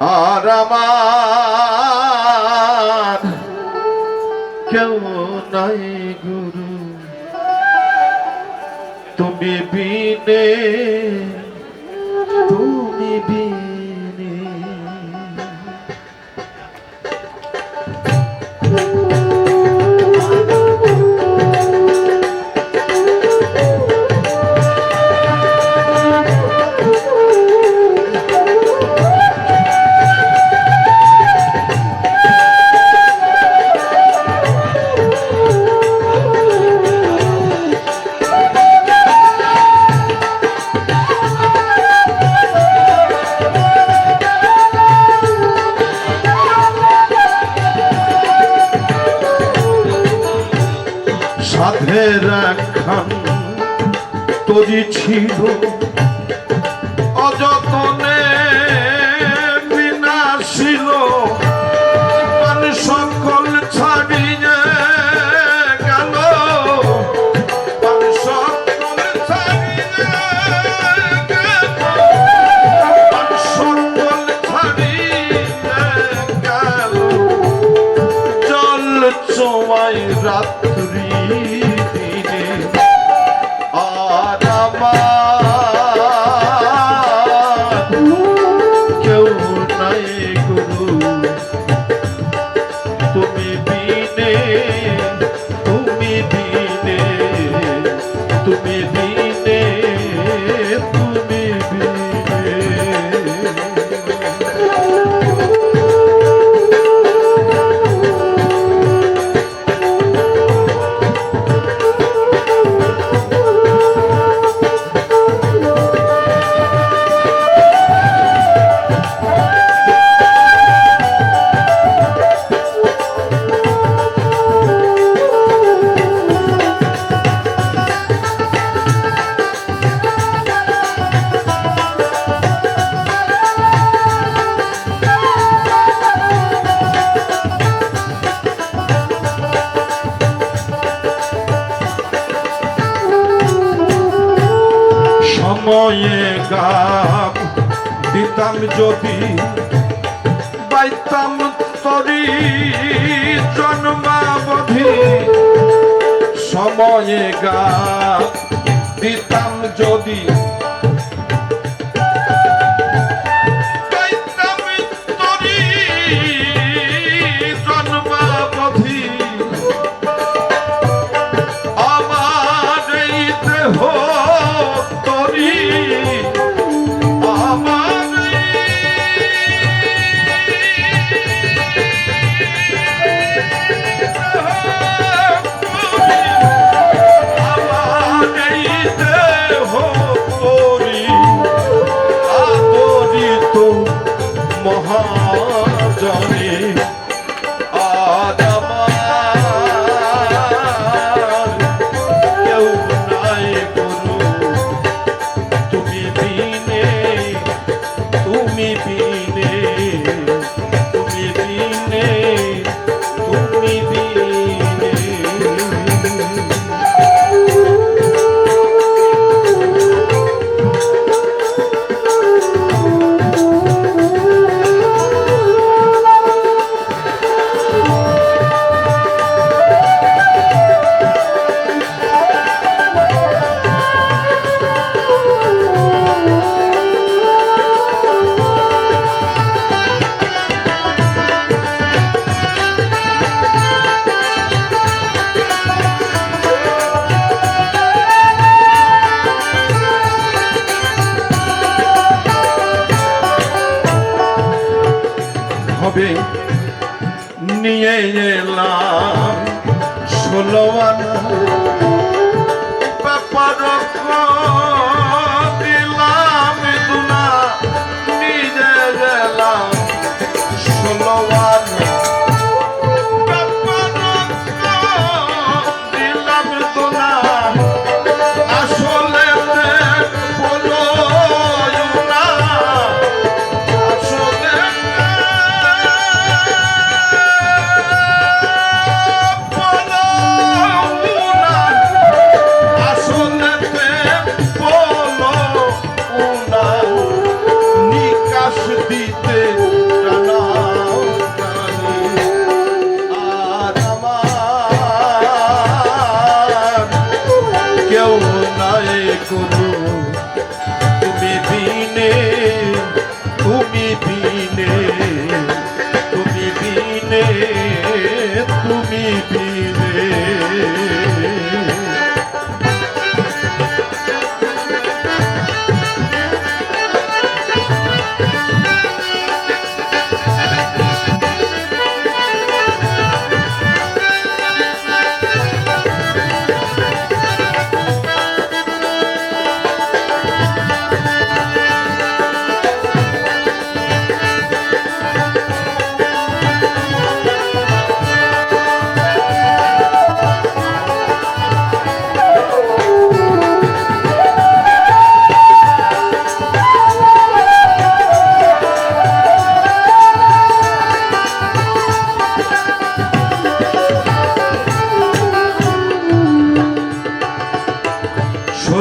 আর আমার কেউ নাই গুরু। তুমি বিনে সাধের এখন তরি ছিল বেদী যদি পাইতাম তরি জন্মাবধি সময়ে গা দিতাম যদি হবে নিয়ে এলাম? ষোলো আনা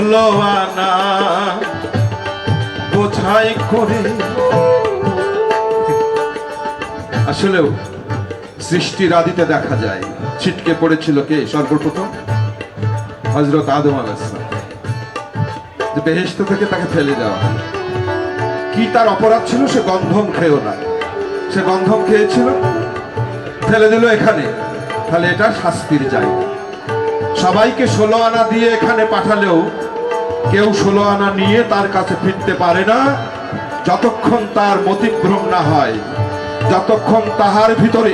ষোলো আনা বোঝাই করে। আসলেও সৃষ্টির আদিতে দেখা যায়, ছিটকে পড়েছিল কে? সর্বপ্রথম হজরত আদম আলাইসালাম যে বেহেস্ত থেকে তাকে ফেলে দেওয়া কি তার অপরাধ ছিল? সে গন্ধম খেয়েও না। সে গন্ধম খেয়েছিল, ফেলে দিল এখানে। তাহলে এটা শাস্তির জায়গা। সবাইকে ষোলো আনা দিয়ে এখানে পাঠালেও কেউ ষোলো আনা নিয়ে তার কাছে ফিরতে পারে না। যতক্ষণ তার মতিভ্রম না হয়, যতক্ষণ তাহার ভিতরে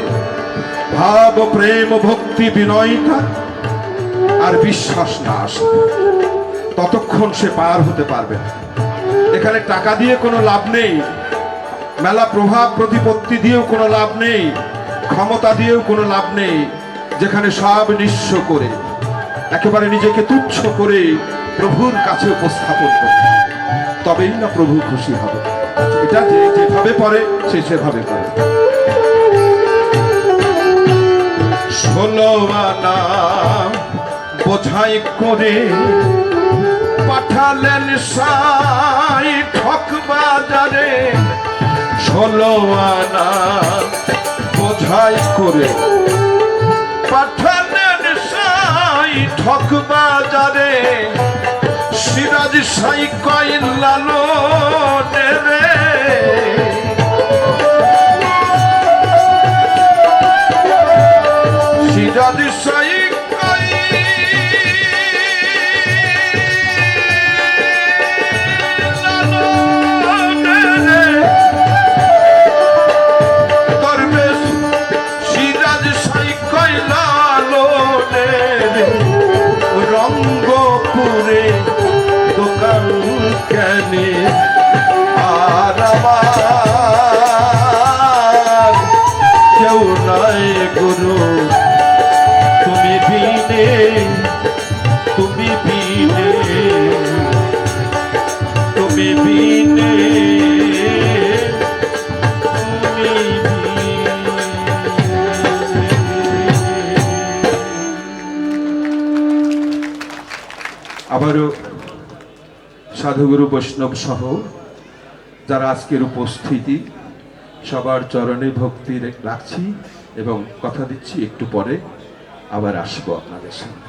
ভাব, প্রেম, ভক্তি বিনয়তা আর বিশ্বাস না আসে, ততক্ষণ সে পার হতে পারবে না। এখানে টাকা দিয়ে কোনো লাভ নেই, মেলা প্রভাব, প্রতিপত্তি দিয়েও কোনো লাভ নেই, ক্ষমতা দিয়েও কোনো লাভ নেই, যেখানে সব নিঃস্ব করে, একেবারে নিজেকে তুচ্ছ করে প্রভুর কাছে উপস্থাপন করতে হবে। তবেই না প্রভু খুশি হবে। এটা যে যেভাবে পড়ে, সে সেভাবে আনা বোঝাই করে পাঠালেন সাই ঠক বাজারে। ষোলো আনা বোঝাই করে সাই ঠক বাজারে সিরাজ সাই কইলালো রে। আবারও সাধুগুরু বৈষ্ণব সহ যারা আজকের উপস্থিতি সবার চরণে ভক্তি রাখছি এবং কথা দিচ্ছি, একটু পরে আবার আসব আপনাদের সামনে।